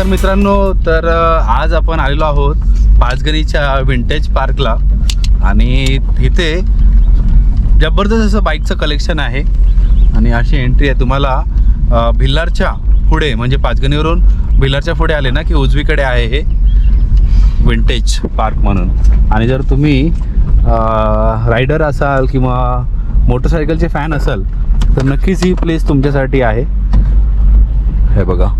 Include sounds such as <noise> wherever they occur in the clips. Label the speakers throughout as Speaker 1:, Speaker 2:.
Speaker 1: नमस्कार मित्रांनो तर आज आपण आलेलो आहोत पाचगणीच्या विंटेज पार्कला आणि इथे जबरदस्त असं बाईकचं कलेक्शन आहे. आणि अशी एंट्री आहे. तुम्हाला भिल्लारच्या पुढे म्हणजे पाचगणीवरून भिल्लारच्या पुढे आले ना की उजवीकडे आहे हे विंटेज पार्क म्हणून. आणि जर तुम्ही रायडर असाल किंवा मोटरसायकलचे फॅन असाल तर नक्कीच ही प्लेस तुमच्यासाठी आहे. हे बघा.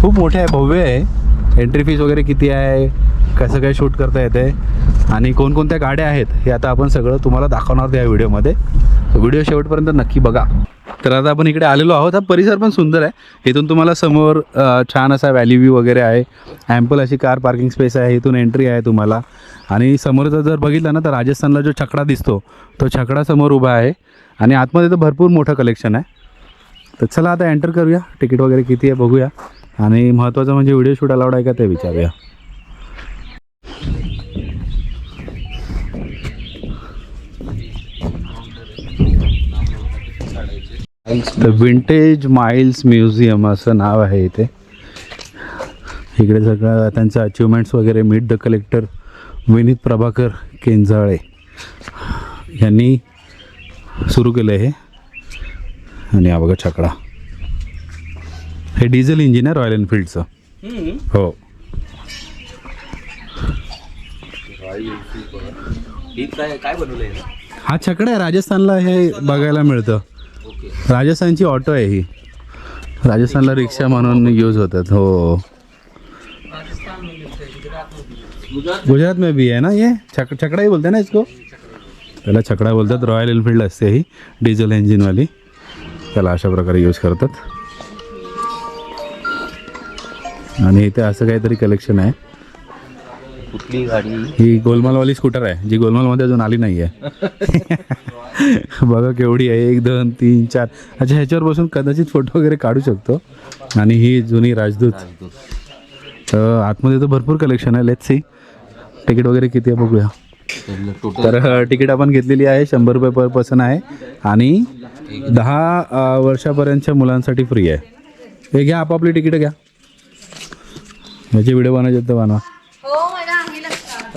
Speaker 1: खूप मोठे आहे भव्य आहे. एंट्री फीस वगैरे किती आहे? कसं काय शूट करता येते आणि कोणकोणत्या गाड्या आहेत? हे आता आपण सगळं तुम्हाला दाखवणार आहोत या व्हिडिओमध्ये. व्हिडिओ शेवटपर्यंत नक्की बघा. तर आता आपण इकडे आलेलो आहोत. हा परिसर पण सुंदर आहे. इथून तुम्हाला समोर छान असा व्हॅली व्ह्यू वगैरे आहे. ॲम्पल अशी कार पार्किंग स्पेस आहे. इथून एंट्री आहे तुम्हाला. आणि समोरचा जर बघितलं ना तर राजस्थानला जो छकडा दिसतो तो छकडा समोर उभा आहे. आणि आतमध्ये तर भरपूर मोठं कलेक्शन आहे. तर चला आता एंटर करूया. तिकीट वगैरे किती आहे बघूया. आणि महत्त्वाचं म्हणजे व्हिडिओ शूट अलाउड आहे का ते विचारूया. तर विंटेज माइल्स म्युझियम असं नाव आहे इथे. इकडे सगळं त्यांचं अचिव्हमेंट्स वगैरे meet the collector Vineet Prabhakar Kenjale यांनी सुरू केलं आहे हे. आणि हा बघा छकडा. हे डिझेल इंजिन आहे रॉयल एनफिल्डचं हो.
Speaker 2: काय काय बनवलंय
Speaker 1: हा? छकडा आहे राजस्थानला हे बघायला मिळतं. राजस्थानची ऑटो आहे ही. राजस्थानला रिक्षा म्हणून यूज होतात हो. गुजरात में भी है ना ये? छक छकडा ही बोलते हैं ना इसको? त्याला छकडा बोलतात रॉयल एनफिल्ड असते ही डिझेल इंजिनवाली त्याला अशा प्रकारे यूज करतात. आणि इथे असं काहीतरी कलेक्शन आहे.
Speaker 2: कुठली गाडी?
Speaker 1: ही गोलमालवाली स्कूटर आहे. जी गोलमालमध्ये अजून आली नाही आहे <laughs> बघा केवढी आहे. एक दोन तीन चार. अच्छा ह्याच्यावर बसून कदाचित फोटो वगैरे काढू शकतो. आणि ही जुनी राजदूत. तर आतमध्ये तर भरपूर कलेक्शन आहे. लेट्स सी तिकीट वगैरे किती आहे बघूया. तर तिकीट आपण घेतलेली आहे. शंभर रुपये पर पर्सन आहे. आणि दहा वर्षापर्यंतच्या मुलांसाठी फ्री आहे. हे घ्या आपापली तिकीट घ्या. ह्याचे व्हिडिओ बनवायचे तर बनवा.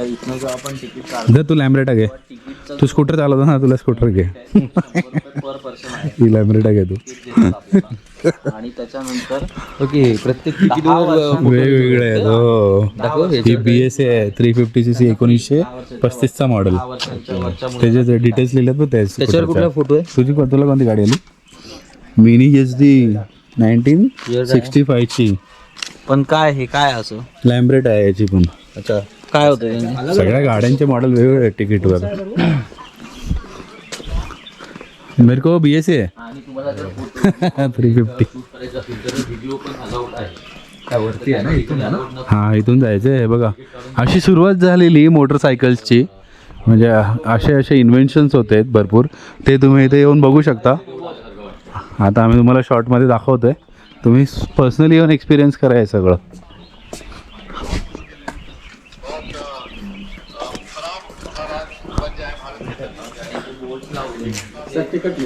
Speaker 2: इथनं जो आपण तिकीट
Speaker 1: जर तू लॅम्ब्रेटा घे.
Speaker 2: तिकीटचं
Speaker 1: तू स्कूटर चालवतो ना तुला स्कूटर घे. <laughs>
Speaker 2: पर पर्सन आहे.
Speaker 1: ही लॅम्ब्रेटा घे तू.
Speaker 2: आणि त्याच्यानंतर ओके प्रत्येक तिकीटवर
Speaker 1: वेगवेगळे आहेत हो.
Speaker 2: दाखव
Speaker 1: ही बी एस आहे थ्री फिफ्टी सी सी एकोणीसशे पस्तीसचा मॉडेल
Speaker 2: दहा वर्षांच्या वरच्या मुलं-
Speaker 1: त्याचे जे डिटेल्स लिहिलेत बघ त्या
Speaker 2: त्याच्यावर कुठला
Speaker 1: scooterच्या.
Speaker 2: फोटो आहे?
Speaker 1: तुझी कोण- तुला कोणती गाडी आली? Mini S D nineteen. Sixty फायची
Speaker 2: पण काय हे काय असं?
Speaker 1: लॅम्ब्रेट आहे याची पण.
Speaker 2: अच्छा. काय होतं याने?
Speaker 1: सगळ्या गाड्यांचे मॉडेल वेगवेगळे आहेत तिकीटवर मेरे को बी एस है
Speaker 2: फोटो
Speaker 1: थ्री फिफ्टी हा इथून जायचं आहे हे बघा. अशी सुरुवात झालेली मोटरसायकल्सची म्हणजे असे असे इन्व्हेन्शन्स होते आहेत भरपूर. ते तुम्ही इथे येऊन बघू शकता. आता आम्ही तुम्हाला शॉर्टमध्ये दाखवतो आहे तुम्ही पर्सनली येऊन एक्सपिरियन्स करा हे सगळं.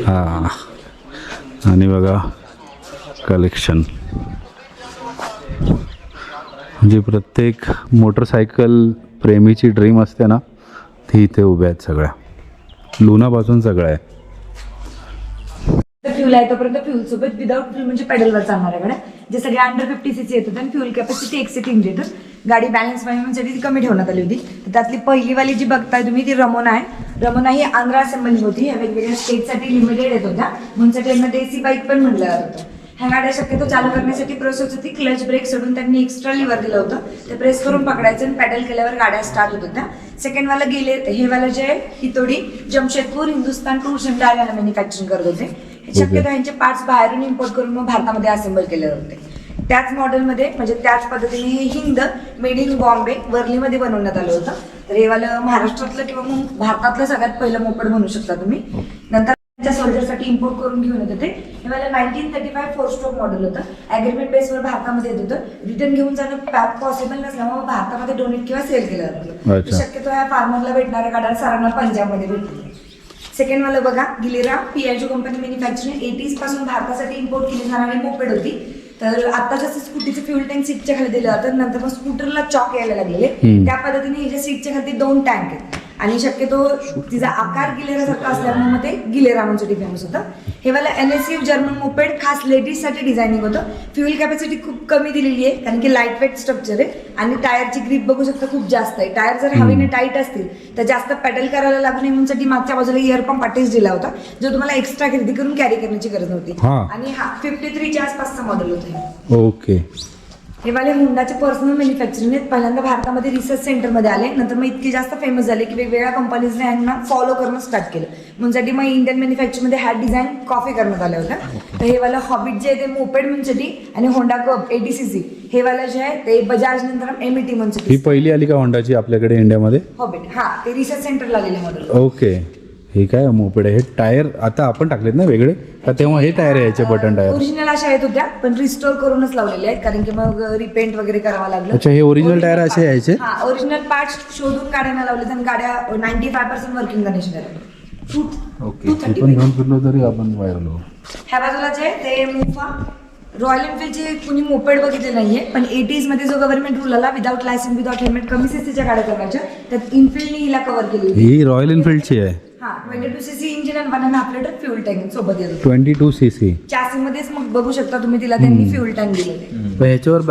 Speaker 1: हां. आणि बघा कलेक्शन म्हणजे प्रत्येक मोटरसायकल प्रेमीची ड्रीम असते ना ती इथे उभ्या आहेत सगळ्या. लुनापासून सगळं आहे
Speaker 3: जुलै तोपर्यंत फ्युल सोबत विदाउट फ्युल म्हणजे पेडलवर चालणाऱ्या गाड्या जे सगळे अंडर फिफ्टी सीसी येत आणि फ्युल कॅपॅसिटी एकशे तीन लिटर गाडी बॅलन्स म्हणजे साठी ती कमी ठेवण्यात आली होती. तर त्यातली पहिलीवाली जी बघताय तुम्ही ती रमोना आहे. रमोना ही आंध्रा असेंबली होती. ह्या वेगवेगळ्या स्टेटसाठी लिमिटेड येत होत्या. म्हणून यांना देसी बाईक पण म्हणलं जात होतं. ह्या गाड्या शक्यतो चालू करण्यासाठी प्रोसेस होती. क्लच ब्रेक सोडून त्यांनी एक्स्ट्रा लिव्हर दिलं होतं. ते प्रेस करून पकडायचं आणि पॅडल केल्यावर गाड्या स्टार्ट होत होत्या. सेकंड वाला गेले हे वाला जे आहे थोडी जमशेदपूर हिंदुस्तान टूर्स अँड डायला मॅन्युफॅक्चरिंग करत होते. शक्यतो यांचे पार्ट्स बाहेरून इम्पोर्ट करून मग भारतामध्ये असेंबल केले होते त्याच मॉडेलमध्ये म्हणजे त्याच पद्धतीने हे हिंद मेड इन बॉम्बे वर्लीमध्ये बनवण्यात आलं होतं. तर हे वालं महाराष्ट्रातलं किंवा मग भारतातलं सगळ्यात पहिलं मोपड म्हणू शकता तुम्ही. नंतर त्यांच्या सोल्जरसाठी इम्पोर्ट करून घेऊन येत होते. हे मला nineteen thirty five four stroke model होतं अग्रीमेंट बेसवर भारतामध्ये येत होतं. रिटर्न घेऊन जाणं पॉसिबल नसल्यामुळे भारतामध्ये डोनेट किंवा सेल केलं जातं शक्यतो या फार्मरला भेटणाऱ्या गाड्या सरांना पंजाबमध्ये भेटतील. सेकंड वाला बघा गिलेरा पियाजो कंपनी मॅन्युफॅक्चरिंग एटीजपासून भारतासाठी इम्पोर्ट केली जाणारी मोपेड होती. तर आता जसं स्कूटीचं फ्युल टँक सीटच्या खाली दिलं जातं नंतर मग स्कूटरला चॉक यायला लागलेले. त्या पद्धतीने ह्याच्या सीटच्या खाली दोन टँक आहेत. आणि शक्यतो तिचा आकार गिलेरासारखा असल्यामुळे मग ते गिलेरा म्हणून फेमस होतं. हे वाला एन एस जर्मन मोपेड खास लेडीजसाठी डिझायनिंग होतं. फ्युल कॅपॅसिटी खूप कमी दिलेली आहे कारण की लाइट वेट स्ट्रक्चर आहे आणि टायरची ग्रीप बघू शकता खूप जास्त आहे. टायर जर हवेने टाईट असतील तर जास्त पेडल करायला लागू नये म्हणून साठी मागच्या बाजूला इयर पंप अटॅच दिला होता जो तुम्हाला एक्स्ट्रा खरेदी करून कॅरी करण्याची गरज नव्हती.
Speaker 1: हा.
Speaker 3: आणि हा फिफ्टी थ्रीच्या आसपासचा मॉडेल होतं.
Speaker 1: ओके
Speaker 3: हे वाले हुंडाचे पर्सनल मॅन्युफॅक्चरिंग आहेत. पहिल्यांदा भारतामध्ये रिसर्च सेंटरमध्ये आले. नंतर मग इतके जास्त फेमस झाले की वेगवेगळ्या कंपनीजने यांना फॉलो करणं स्टार्ट केलं. म्हणूनसाठी मग इंडियन मॅन्युफॅक्चरमध्ये ह्या डिझाईन कॉफी करण्यात आल्या होत्या तर हे वाला हॉबिट जे आहे ते मोपेड म्हणसाठी आणि Honda cup eighty C C हे वाला जे आहे ते बजाज नंतर एम ई टी
Speaker 1: ही
Speaker 3: म्हणसाठी
Speaker 1: पहिली आली का होंडाची आपल्याकडे इंडियामध्ये
Speaker 3: हॉबिट हा ते रिसर्च सेंटरला आलेले मॉडेल
Speaker 1: ओके हे काय मोपेड आहे? हे टायर आता आपण टाकलेत ना वेगळे? तेव्हा हे टायर यायचे बटन टायर
Speaker 3: ओरिजिनल अशा आहेत होत्या पण रिस्टोर करूनच लावलेले आहेत कारण की मग रिपेंट वगैरे करावं लागलं.
Speaker 1: अच्छा, हे original tire असे यायचे?
Speaker 3: हा ओरिजिनल पार्ट शोधून गाड्यांना लावले आणि गाड्या ninety five percent working condition
Speaker 1: okay ते पण घेऊन फिरलो तरी आपण वायरलो.
Speaker 3: ह्या बाजूला जे आहे ते मुफा रॉयल एनफिल्डचे कुणी मोपेड बघितले नाहीये पण एटीजमध्ये जो गव्हर्नमेंट रूल आला विदाउट लायसन विदाउट हेल्मेट कमी सीसीच्या गाड्या करण्याच्या त्यात इन्फिल्डने हिला कव्हर केली
Speaker 1: ही रॉयल एनफिल्डची आहे.
Speaker 3: ट्वेंटी टू सीसी इंजिन आणि हाफ लिटर फ्युल टँक सोबत येत.
Speaker 1: Twenty two C C
Speaker 3: chassis मध्येच मग बघू शकता तुम्ही तिला त्यांनी फ्युल टँक दिलेले
Speaker 1: ह्याच्यावर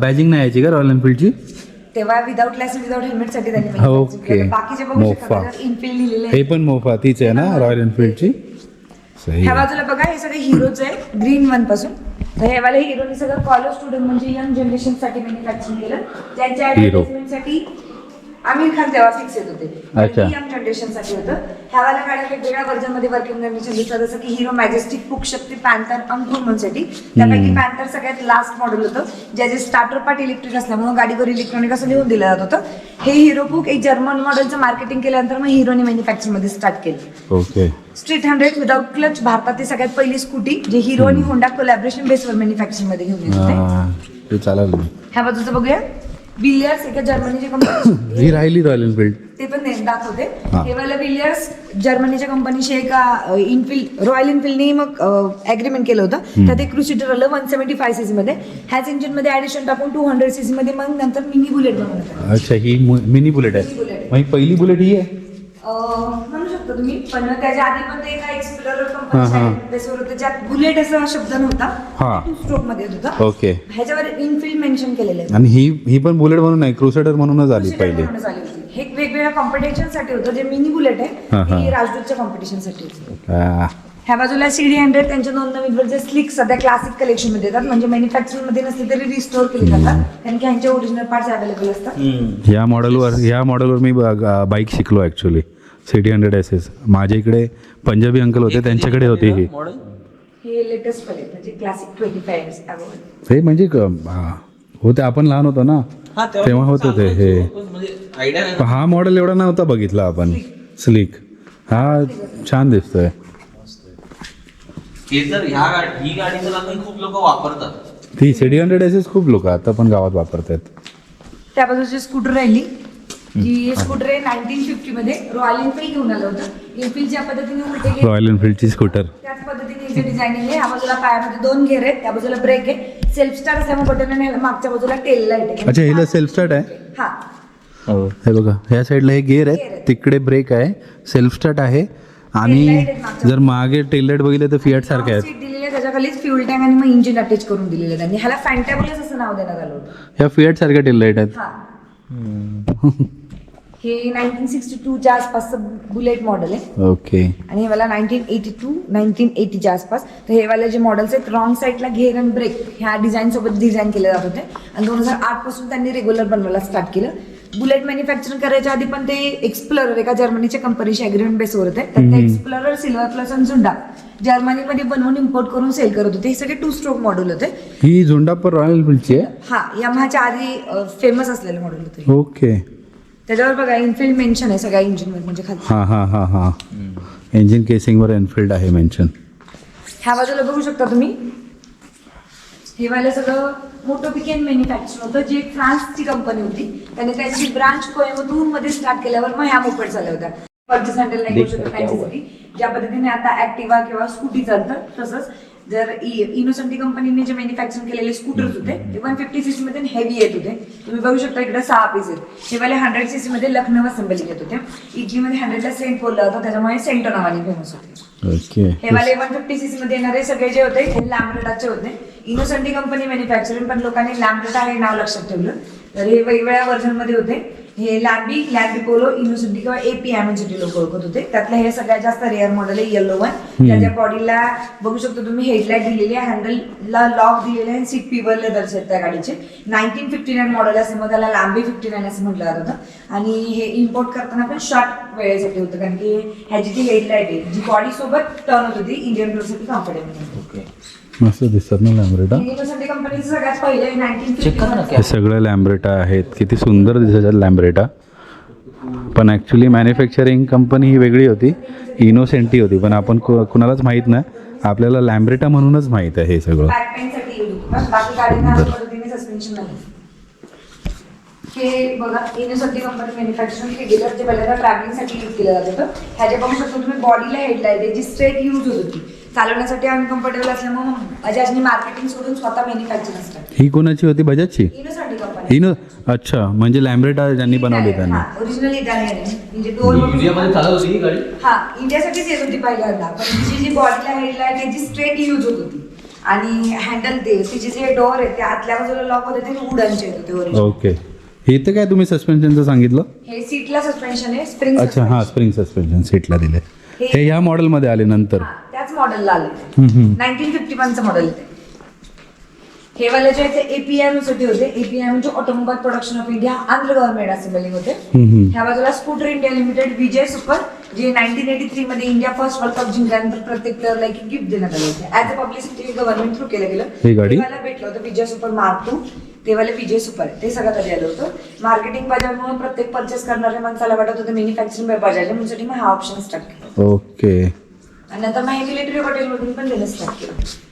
Speaker 1: बॅजिंग नाही यायची का रॉयल एनफिल्डची
Speaker 3: तेव्हा विदाउट लायसन विदाउट हेल्मेटसाठी त्यांनी <laughs> केलं. बाकीचे बघू शकता
Speaker 1: मोफा.
Speaker 3: त्याच्यावर इन्फिल्ड लिहिलेले
Speaker 1: हे. पण मोफा तीच आहे ना रॉयल एनफिल्डची सही
Speaker 3: ह्या बाजूला बघा हे सगळे हिरोच आहे ग्रीन वनपासून. तर हे वाले हिरोने सगळं कॉलेज स्टुडंट म्हणजे यंग जनरेशनसाठी मॅन्युफॅक्चरिंग केलं. त्यांच्या
Speaker 1: Hero.
Speaker 3: साठी आमिर खान तेव्हा फिक्स येत होते. यंग जनरेशनसाठी होतं. ह्या वाल्या गाड्या वेगवेगळ्या वर्जनमध्ये वर्किंग दिसतात जसं की हिरो मॅजेस्टिक पुक शक्ती पॅन्थर अंकुर म्हणसाठी त्यापैकी पॅन्थर सगळ्यात लास्ट मॉडेल होतं ज्याचे स्टार्टर पार्ट इलेक्ट्रिक असल्यामुळे गाडीवर इलेक्ट्रॉनिक असं लिहून दिलं जात होतं. हे हिरो बुक एक जर्मन मॉडेलचं मार्केटिंग केल्यानंतर मग हिरोने मॅन्युफॅक्चरमध्ये स्टार्ट केलं.
Speaker 1: Okay
Speaker 3: street hundred without clutch भारतातील सगळ्यात पहिली स्कूटी जे हिरो आणि होंडा कोलॅबरेशन बेसवर मॅन्युफॅक्चरिंगमध्ये घेऊन येत होते. ह्या बाजूचं बघूया. बिलियर्स एका जर्मनीची कंपनी <coughs>
Speaker 1: ही राहिली रॉयल एनफिल्ड
Speaker 3: ते पण दाखवते.
Speaker 1: हा.
Speaker 3: वाले बिलियर्स जर्मनीच्या कंपनीशी एका इनफिल्ड रॉयल एनफिल्डने मग अग्रीमेंट केलं होतं. त्यात एक क्रुसिडर आलं वन सेव्हन्टी फाय सीसी मध्ये. ह्याच इंजिनमध्ये ऍडिशन टाकून टू हंड्रेड सीसी मध्ये मग नंतर मिनी बुलेट बनवलं.
Speaker 1: अच्छा ही मिनी बुलेट आहे. मग पहिली बुलेट ही आहे?
Speaker 3: शकता तुम्ही पण त्याच्या आधी पण ते एका एक्सप्लोरर
Speaker 1: हा, हा.
Speaker 3: कंपनी बेसवर होतं ज्यात बुलेट असा शब्द
Speaker 1: हा.
Speaker 3: नव्हता टू स्ट्रोकमध्ये येत होता.
Speaker 1: ओके.
Speaker 3: ह्याच्यावर इनफिल्ड मेन्शन केलेलं आहे.
Speaker 1: आणि ही ही पण बुलेट म्हणून नाही क्रुसेडर म्हणूनच आली पहिली.
Speaker 3: आली होती. हे वेगवेगळ्या कॉम्पिटिशनसाठी होतं जे मिनी बुलेट
Speaker 1: हा,
Speaker 3: आहे
Speaker 1: हा.
Speaker 3: ही. राजदूतच्या कॉम्पिटिशनसाठी होती.
Speaker 1: आ,
Speaker 3: ह्या बाजूला सीडी हंड्रेड त्यांच्या नोंदणीवर जे स्लिक सध्या क्लासिक कलेक्शनमध्ये येतात म्हणजे मॅन्युफॅक्चरिंगमध्ये नसले तरी रिस्टोर केले जातात. कारण की ह्यांचे ओरिजिनल पार्ट्स अवेलेबल असतात.
Speaker 1: ह्या मॉडेलवर ह्या मॉडेलवर मी बाईक शिकलो actually city hundred S S माझ्या इकडे पंजाबी अंकल होते त्यांच्याकडे होती ही.
Speaker 2: मॉडेल
Speaker 3: हे लेटेस्ट पहिले म्हणजे क्लासिक ट्वेंटी
Speaker 1: हे म्हणजे क- हा, होते आपण लहान होतो ना? तेव्हा होतं ते हे.
Speaker 2: म्हणजे
Speaker 1: हा मॉडेल एवढा नव्हता बघितला आपण. स्लिक हा छान दिसतोय.
Speaker 2: हे जर ह्या गाडी ही गाडी तर आता खूप लोक वापरतात.
Speaker 1: ती सिटी हंड्रेड एस एस खूप लोक आता पण गावात वापरतात.
Speaker 3: त्या बाजूची स्कूटर राहिली. जी स्कूटर आहे नाईन्टीन फिफ्टी मध्ये रॉयल एनफिल्ड घेऊन आलं होतं. एनफिल्ड ज्या पद्धतीने उलटे गेले
Speaker 1: रॉयल एनफिल्डची स्कूटर
Speaker 3: त्याच पद्धतीने जे डिझायनिंग आहे ह्या बाजूला पायामध्ये दोन घेर आहेत त्या बाजूला ब्रेक आहे. सेल्फ स्टार असल्यामुळे बटन आणि मागच्या बाजूला टेल लाइट आहे.
Speaker 1: अच्छा हिला सेल्फ स्टार्ट आहे?
Speaker 3: हा.
Speaker 1: हे. बघा ह्या साईडला हे गिअर आहे तिकडे ब्रेक आहे. सेल्फ स्टार्ट आहे. आणि जर मागे टेललाईट बघितले तर फियाट सारखे आहेत.
Speaker 3: सीट दिलेली आहे त्याच्या खालीच फ्युल टँक आणि मग इंजिन अटॅच करून दिलेलं त्यांनी. ह्याला फॅन्टॅबलच असं नाव देण्यात आलं होतं.
Speaker 1: ह्या फियाट सारख्या टेललाईट आहेत.
Speaker 3: हा नाईन्टीन सिक्स्टी टूच्या आसपासचं बुलेट मॉडेल आहे.
Speaker 1: ओके
Speaker 3: आणि हे मला नाईन्टीन एटी टू नाईन्टीन एटीच्या आसपास. तर हे वाले जे मॉडेल्स आहेत रॉंग साईडला घेर आणि ब्रेक ह्या डिझाईन सोबत डिझाईन केले जात होते. आणि दोन हजार आठपासून त्यांनी रेग्युलर बनवायला स्टार्ट केलं. बुलेट मॅन्युफॅक्चरिंग करायच्या आधी पण ते एक्सप्लोरर एका जर्मनीच्या कंपनीशी अग्रीमेंट बेसवर होते. तर ते एक्सप्लोरर सिल्वर प्लस आणि झुंडा जर्मनीमध्ये बनवून इम्पोर्ट करून सेल करत होते. हे सगळे टू स्ट्रोक मॉडेल होते.
Speaker 1: ही झुंडा पण रॉयल
Speaker 3: हा यमहाच्या आधी फेमस असलेले मॉडेल होते.
Speaker 1: ओके
Speaker 3: त्याच्यावर बघा इनफिल्ड मेन्शन आहे सगळ्या इंजिनवर म्हणजे खाली.
Speaker 1: हां हां हां हां. इंजिन केसिंगवर एनफिल्ड आहे मेन्शन
Speaker 3: ह्या बाजूला बघू शकता तुम्ही? हे वाले सगळं मोठं पिकेन मॅन्युफॅक्चर होतं जी एक फ्रान्सची कंपनी होती. त्याने त्यांची ब्रांच कोयंबतूरमध्ये स्टार्ट केल्यावर मग ह्या मोपेड झाल्या होत्या. परचेस हँडल नाही करू शकत त्यांच्यासाठी. ज्या पद्धतीने आता ऍक्टिवा किंवा स्कूटी चालतं तसंच. जर इनोसंटी कंपनीने जे मॅन्युफॅक्चरिंग केलेले स्कूटर्स होते ते वन फिफ्टी सीसी मध्ये हेवी येत होते. तुम्ही बघू शकता इकडे सहा पीस आहेत. वाले हंड्रेड सीसी मध्ये लखनौ असेंबली येत होते इटलीमध्ये हंड्रेडला सेंट बोलला होता त्याच्यामुळे सेंटो नावाने फेमस होते. हे वाले वन फिफ्टी सीसी मध्ये येणारे सगळे जे होते हे लॅम्ब्रेटाचे होते. इनोसंटी कंपनी मॅन्युफॅक्चरिंग पण लोकांनी लॅम्ब्रेटा हे नाव लक्षात ठेवलं. तर हे वेगवेगळ्या व्हर्जनमध्ये होते. हे लॅम्बी पोलो इनोसंटी किंवा एपी साठी लोक ओळखत होते. त्यातलं हे सगळ्यात जास्त रेअर मॉडेल आहे येलो वन त्याच्या बॉडीला बघू शकतो तुम्ही हेडलाईट दिलेली आहे हँडलला लॉक दिलेले आहे सीट पिवर लेदर्स आहेत त्या गाडीचे. नाईन्टीन फिफ्टी नाईन मॉडेल असं मग त्याला लांबी फिफ्टी नाईन असं म्हटलं जात. होतं आणि हे इम्पोर्ट करताना पण शॉर्ट वेळेसाठी होतं कारण की ह्याची जी हेडलाईट आहे जी बॉडी सोबत टर्न होत होती इंडियन रोडसाठी कम्फर्टेबल
Speaker 2: ओके
Speaker 1: मस्त दिसतात ना लॅम्ब्रेटा?
Speaker 2: करा ना
Speaker 1: हे सगळं लॅम्ब्रेटा आहेत. किती सुंदर दिसतात लॅम्ब्रेटा. पण ॲक्च्युली मॅन्युफॅक्चरिंग कंपनी ही वेगळी होती. इनोसेंटी होती. पण आपण कु- कुणालाच माहीत नाही. आपल्याला लॅम्ब्रेटा म्हणूनच माहीत आहे हे सगळं.
Speaker 3: हे बघा कंपनी मॅन्युफॅक्चरिंग जे पहिल्यांदा ट्रॅव्हलिंगसाठी यूज केलं जात. होतं ह्याचे बघू शकतो तुम्ही बॉडीला हेडलाईट आहे जी स्ट्रेट यूज होत होती. चालवण्यासाठी अनकम्फर्टेबल असल्यामुळे बजाजनी मार्केटिंग सोडून स्वतः मॅन्युफॅक्चरिंग असतात
Speaker 1: ही कोणाची होती? बजाजची?
Speaker 3: कंपनी
Speaker 1: इनो अच्छा म्हणजे लॅम्ब्रेटा ज्यांनी बनवली त्यांनी.
Speaker 3: ओरिजिनल इटालियन आहे. म्हणजे डोर
Speaker 2: इंडियामध्ये चालत होती ही गाडी?
Speaker 3: हा इंडियासाठीच येत होती पहिल्यांदा. पण तिची जी बॉडीला हेडलाईट आहे जी स्ट्रेट यूज होत होती. आणि हँडल ते तिचे जे डोअर आहे ते आतल्या बाजूला लॉक होते ते वुडनचे होते.
Speaker 1: ओके इथं काय तुम्ही सस्पेन्शनचं सांगितलं?
Speaker 3: हे सीटला सस्पेन्शन आहे स्प्रिंग
Speaker 1: अच्छा हां स्प्रिंग सस्पेन्शन सीटला दिले हे ह्या मॉडेलमध्ये आले नंतर.
Speaker 3: त्याच मॉडेलला आले. नाईन्टीन फिफ्टी वनचं मॉडेल ते. हे वाले जे आहे ते एपीआयसाठी होते. एपीआय म्हणजे automobile production of India Andhra government assembling होते. ह्या बाजूला Scooter India Limited Vijay Super जे नाईन्टीन एटी थ्री मध्ये इंडिया फर्स्ट वर्ल्ड कप जिंकल्यानंतर प्रत्येक प्लेअरला एक गिफ्ट देण्यात आलं होतं. As a publicity government through केलं गेलं. मला भेटलं होतं विजय सुपर मार्क टू ते वाले विजय सुपर ते सगळ्यात आधी आलं होतं? मार्केटिंग बजाजमुळे प्रत्येक परचेस करणाऱ्या माणसाला वाटत होतं मॅन्युफॅक्चरिंग बजाज म्हणून मी हा ऑप्शन स्टार्ट केला.
Speaker 1: ओके
Speaker 3: आणि नंतर मग मिलिटरी हॉटेलमधून पण देणं स्टार्ट केलं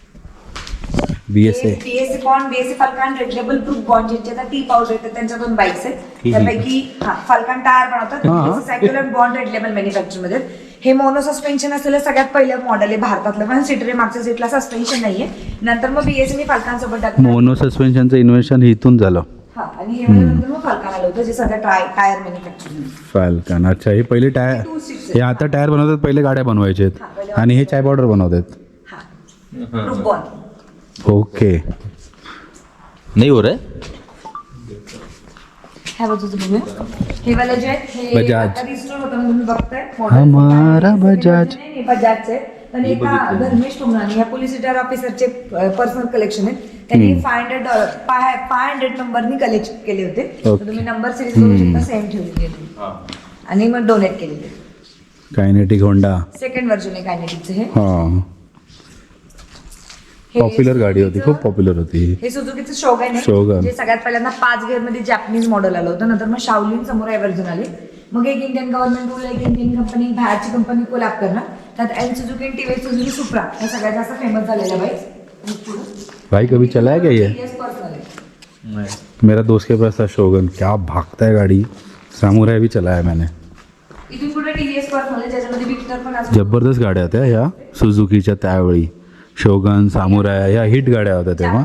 Speaker 1: B S A
Speaker 3: BSC corn BSC Falcon Red Label proof Bond ज्यांचे आता टी पावडर येतात त्यांच्या दोन बाईक्स आहेत. त्यापैकी हा फाल्कन टायर. बनवतात. सायकल आणि बॉन्ड रेड लेबल मॅन्युफॅक्चरमध्ये हे मोनो सस्पेन्शन असलेलं सगळ्यात पहिलं मॉडेल आहे भारतातलं. पण सीटर मागच्या सीटला सस्पेन्शन नाहीये. नंतर मग बीएससी फाल्कन सोबत
Speaker 1: मोनो सस्पेन्शनचं इन्व्हेन्शन इथून झालं.
Speaker 3: आणि हे वालं नंतर मग फाल्कन आलं होतं जे टाय टायर
Speaker 1: फाल्कन अच्छा हे पहिले टायर हे आता टायर बनवतात पहिले गाड्या बनवायचे आणि हे चाय पावडर बनवतात.
Speaker 3: हा.
Speaker 1: ओके
Speaker 2: नाही हो रे.
Speaker 3: ह्या बाजूचं बघूया. हे वाले जे आहेत हे
Speaker 1: बजाज.
Speaker 3: आता रिस्टोर होतं तुम्ही बघताय.
Speaker 1: हमारा बजाज.
Speaker 3: नाही, नाही, बजाजचे पण एका धर्मेश टोमराने या पोलीस रिटायर ऑफिसरचे पर्सनल कलेक्शन आहेत त्यांनी five hundred dollar five hundred नंबरनी collect केले होते. तर. तुम्ही नंबर सिरीज करू शकता सेम ठेवलेले आणि मग डोनेट केलेले.
Speaker 1: कायनेटिक होंडा
Speaker 3: सेकंड व्हर्जन आहे कायनेटिकचं हे.
Speaker 1: हां.
Speaker 3: हे
Speaker 1: पॉप्युलर गाडी होती खूप पॉप्युलर होती. ही.
Speaker 3: हे सुझुकीचं शोगन
Speaker 1: Shogun.
Speaker 3: आहे जे सगळ्यात पहिल्यांदा पाच गेअरमध्ये जॅपनीज मॉडेल आलं होतं. नंतर मग शावलिन समोर व्हर्जन आले. मग एक इंडियन गव्हर्नमेंट रूल एक इंडियन कंपनी बाहेरची कंपनी कोलॅप करणार त्यात एन सुझुकी टीव्ही सुझुकी सुप्रा या सगळ्यात जास्त फेमस झालेल्या बाईक
Speaker 1: भाई कभी चलाया क्या ये? मेरा दोस्त के पास था शोगन। क्या भागता है गाड़ी? सामुराई भी चलाया मैंने। जबरदस्त गाड्या होत्या ह्या सुझुकीच्या त्यावेळी। शोगन सामुराया ह्या हिट गाड्या होत्या तेव्हा.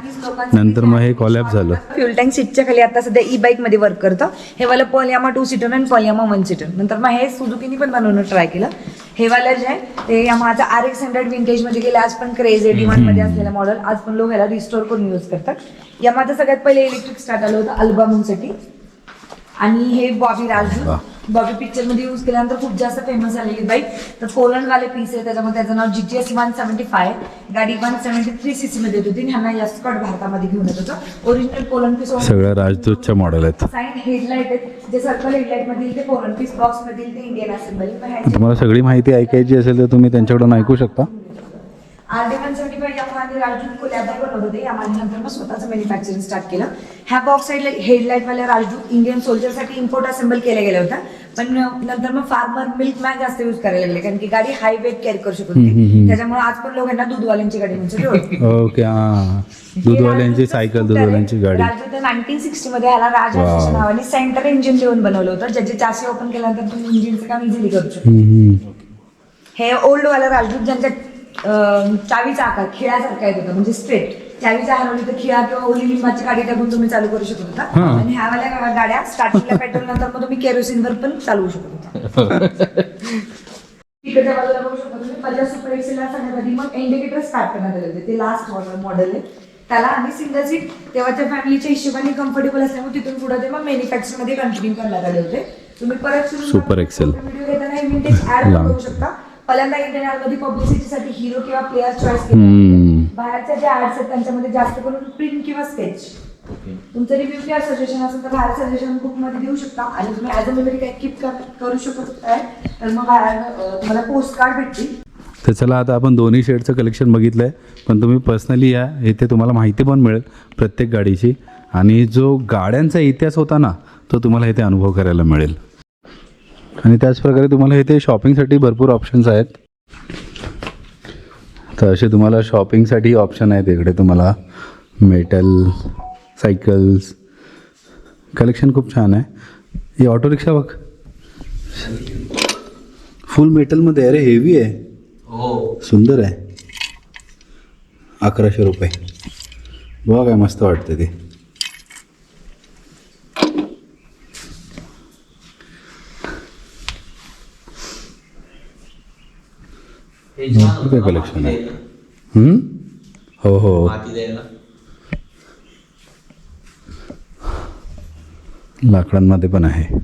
Speaker 1: नंतर मग हे कॉलॅप झालं.
Speaker 3: फ्युल टँक सीटच्या खाली आता सध्या ई बाईकमध्ये वर्क करतं. हे वाला पॉलियामा टू सीटर आणि पॉलियामा वन सीटर नंतर मग हे सुझुकीनी पण बनवणं ट्राय केलं. हे वाला जे आहे. ते यामाचा आर एक्स हंड्रेड विंटेजमध्ये गेले आज पण क्रेज आहे डिमांडमध्ये असलेलं मॉडेल आज पण लोक ह्याला रिस्टोर करून यूज करतात. यामाचं सगळ्यात पहिले इलेक्ट्रिक स्टार्ट आलं होतं अल्बमसाठी आणि हे बॉबी राजू बॉबी पिक्चरमध्ये यूज केल्यानंतर खूप जास्त फेमस झालेली बाईक तर पोलंड वाले पीस आहे त्याच्यामध्ये त्याचं नाव G T S one seventy five गाडी one seventy three C C मध्ये होती ह्यांना यास्कॉट भारतामध्ये घेऊन येत होतं. ओरिजिनल पोलंड पीस
Speaker 1: सगळ्या राजदूतच्या मॉडेल आहेत.
Speaker 3: साईड हेडलाईट आहेत. जे सर्कल हेडलाईट मधील ते पोलंड पीस बॉक्स मधील ते इंडियन असेंबली
Speaker 1: तुम्हाला सगळी माहिती ऐकायची असेल तर तुम्ही त्यांच्याकडून ऐकू शकता.
Speaker 3: R D one seventy five यामाने Rajdoot बनवत होते. नंतर मग स्वतःचं मॅन्युफॅक्चरिंग स्टार्ट केलं. ह्या बॉक्स साईडला हेडलाईट वाल्या राजदूत इंडियन सोल्जरसाठी इम्पोर्ट असेंबल केल्या गेल्या होत्या. पण नंतर मग फार्मर मिल्क मॅन जास्त यूज करायला लागले. कारण की गाडी हाय वेट कॅरी करू शकत होती त्याच्यामुळे आज पण लोकांना दूधवाल्यांची गाडी म्हणजे
Speaker 1: ओके <laughs> हां. दूधवाल्यांची सायकल दूधवाल्यांची गाडी.
Speaker 3: नाईन्टीन सिक्स्टी मध्ये ह्याला राजा नावाने सेंटर इंजिन देऊन बनवलं होतं. ज्याचे चासी ओपन केल्यानंतर तुम्ही इंजिनचं काम इझिली करू शकता. हे ओल्ड वाला राजदूत ज्यांच्या चावीचा आकार खिळ्यासारखा येत होता म्हणजे स्ट्रेट चावीचा हरवली तर खिळा किंवा ओली लिंबाची काडी टाकून तुम्ही चालू करू शकत होता.
Speaker 1: हा.
Speaker 3: आणि ह्यावाल्या गाड्या स्टार्टिंगला पेट्रोल नंतर मग तुम्ही केरोसिनवर पण चालवू शकत होता. तिकडच्या बाजूला बघू शकता तुम्ही बजाज सुपर एक्सेल सगळ्यात आधी मग इंडिकेटर स्टार्ट करण्यात आले होते. ते लास्ट मॉडेल मॉडेल आहे. त्याला आणि सिंगल सीट तेव्हाच्या फॅमिलीच्या हिशोबाने कम्फर्टेबल असल्यामुळे तिथून पुढे ते मग मॅन्युफॅक्चरमध्ये कंटिन्यू करण्यात आले होते. तुम्ही परत
Speaker 1: Super Excel.
Speaker 3: व्हिडिओ घेताना
Speaker 1: लांब.
Speaker 3: करू शकता. पहिल्यांदा इंटरनेटमध्ये पब्लिसिटीसाठी हिरो किंवा प्लेअर चॉईस. बाहेरच्या ज्या ऍड्स आहेत त्यांच्यामध्ये जास्त करून प्रिंट किंवा स्केच तुमचं रिव्ह्यू किंवा सजेशन असेल तर बाहेर सजेशन बुकमध्ये देऊ शकता. आणि तुम्ही ऍज अ मेमरी काय कीप करू शकत आहे तर मग तुम्हाला पोस्ट कार्ड भेटतील.
Speaker 1: तर चला आता आपण दोन्ही शेडचं कलेक्शन बघितलं आहे पण तुम्ही पर्सनली या इथे तुम्हाला माहिती पण मिळेल प्रत्येक गाडीची. आणि जो गाड्यांचा इतिहास होता ना तो तुम्हाला इथे अनुभव करायला मिळेल. आणि त्याचप्रकारे तुम्हाला इथे शॉपिंगसाठी भरपूर ऑप्शन्स आहेत. तर असे तुम्हाला शॉपिंगसाठी ऑप्शन आहेत इकडे तुम्हाला. मेटल सायकल्स कलेक्शन खूप छान आहे. ही ऑटो रिक्षा बघ फुल मेटलमध्ये अरे हेवी आहे.
Speaker 2: हो.
Speaker 1: सुंदर आहे. अकराशे रुपये. बघा काय मस्त वाटतं ते. भरपूर
Speaker 2: होतं
Speaker 1: काही
Speaker 2: ना,
Speaker 1: collection
Speaker 2: माती
Speaker 1: आहे. हो हो. लाकडांमध्ये पण आहे.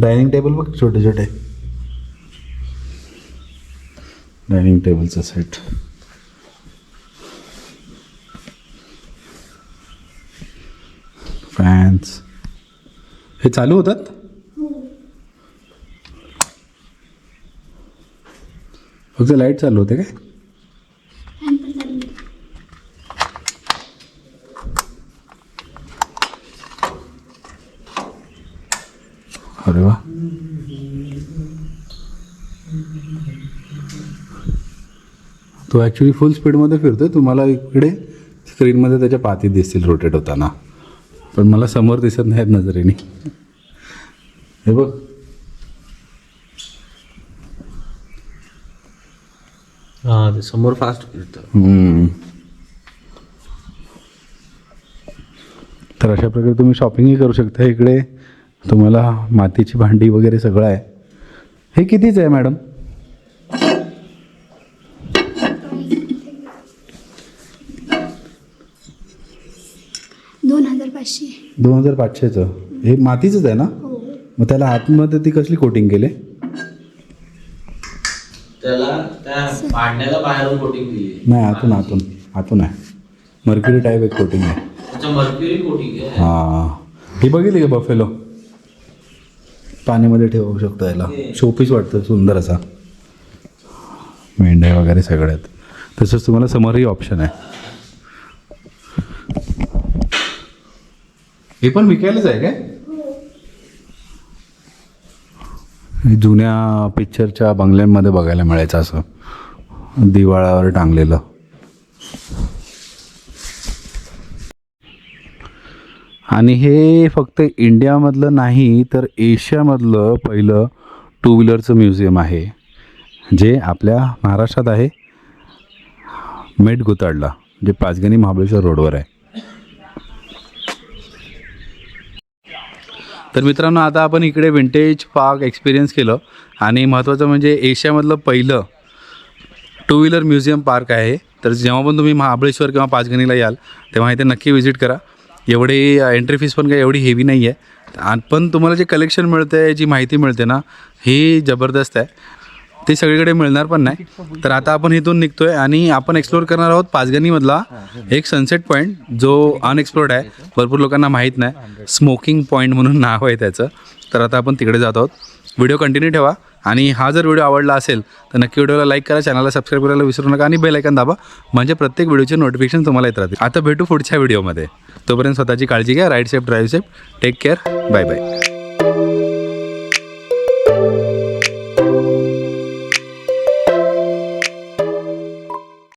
Speaker 1: डायनिंग टेबल बघ छोटे छोटे डायनिंग टेबलचा सेट. हे चालू होतात? फक्त लाइट चालू होते काय? अरे वा. तो ॲक्च्युली फुल स्पीडमध्ये फिरतोय तुम्हाला इकडे स्क्रीनमध्ये त्याच्या पाती दिसतील रोटेट होताना. पण मला समोर दिसत नाहीत नजरेने. हे बघ.
Speaker 2: हा ते समोर फास्ट फिरतं.
Speaker 1: तर अशा प्रकारे तुम्ही शॉपिंगही करू शकता इकडे. तुम्हाला मातीची भांडी वगैरे सगळं आहे. हे कितीच आहे मॅडम
Speaker 4: दोन हजार पाचशे
Speaker 1: दोन हजार पाचशेचं. हे मातीचंच आहे ना?
Speaker 4: हो.
Speaker 1: मग त्याला आतमध्ये ती कसली कोटिंग केली?
Speaker 2: त्याला त्या पाडण्याला बाहेरून कोटिंग दिली
Speaker 1: नाही आतून आतून. आतून आहे. मर्क्युरी टाईप एक कोटिंग आहे.
Speaker 2: त्याच्या मर्क्युरी कोटिंग आहे.
Speaker 1: हां. ही बघितली का बफेलो पाण्यामध्ये ठेवू शकतो याला. शोपीस वाटतं सुंदर असा. मेंढ्या वगैरे सगळ्यात. तसंच तुम्हाला समोरही ऑप्शन आहे. हे पण विकायलाच आहे काय? जुन्या पिक्चरच्या बंगल्यांमध्ये बघायला मिळायचं असं. दिवाळावर टांगलेलं. आणि हे फक्त इंडियामधलं नाही तर एशियामधलं पहिलं टू व्हीलरचं म्युझियम आहे. जे आपल्या महाराष्ट्रात आहे. मेट गुताडला जे पाचगणी महाबळेश्वर रोडवर आहे. तर मित्रांनो आता आपण इकडे विंटेज पार्क एक्सपिरियन्स केलं. आणि महत्त्वाचं म्हणजे एशियामधलं पहिलं टू व्हीलर म्युझियम पार्क आहे. तर जेव्हा पण तुम्ही महाबळेश्वर किंवा पाचगणीला याल तेव्हा इथे नक्की व्हिजिट करा. एवढी एंट्री फीस पण काही एवढी हेवी नाही आहे आणि पण तुम्हाला जे कलेक्शन मिळतं आहे जी माहिती मिळते ना ही जबरदस्त आहे. ते सगळीकडे मिळणार पण नाही. तर आता आपण इथून निघतोय आणि आपण एक्सप्लोर करणार आहोत पाचगणीमधला एक सनसेट पॉईंट जो अनएक्सप्लोर्ड आहे. भरपूर लोकांना माहीत नाही. स्मोकिंग पॉईंट म्हणून नाव आहे त्याचं. तर आता आपण तिकडे जात आहोत. व्हिडिओ कंटिन्यू ठेवा. आणि हा जर व्हिडिओ आवडला असेल तर नक्की व्हिडिओला लाईक करा चॅनलला सबस्क्राईब करायला विसरू नका आणि बेलायकन दाबा. म्हणजे प्रत्येक व्हिडिओचे नोटिफिकेशन तुम्हाला येत राहतील. आता भेटू पुढच्या व्हिडिओमध्ये तोपर्यंत स्वतःची काळजी घ्या. Ride safe drive safe take care bye bye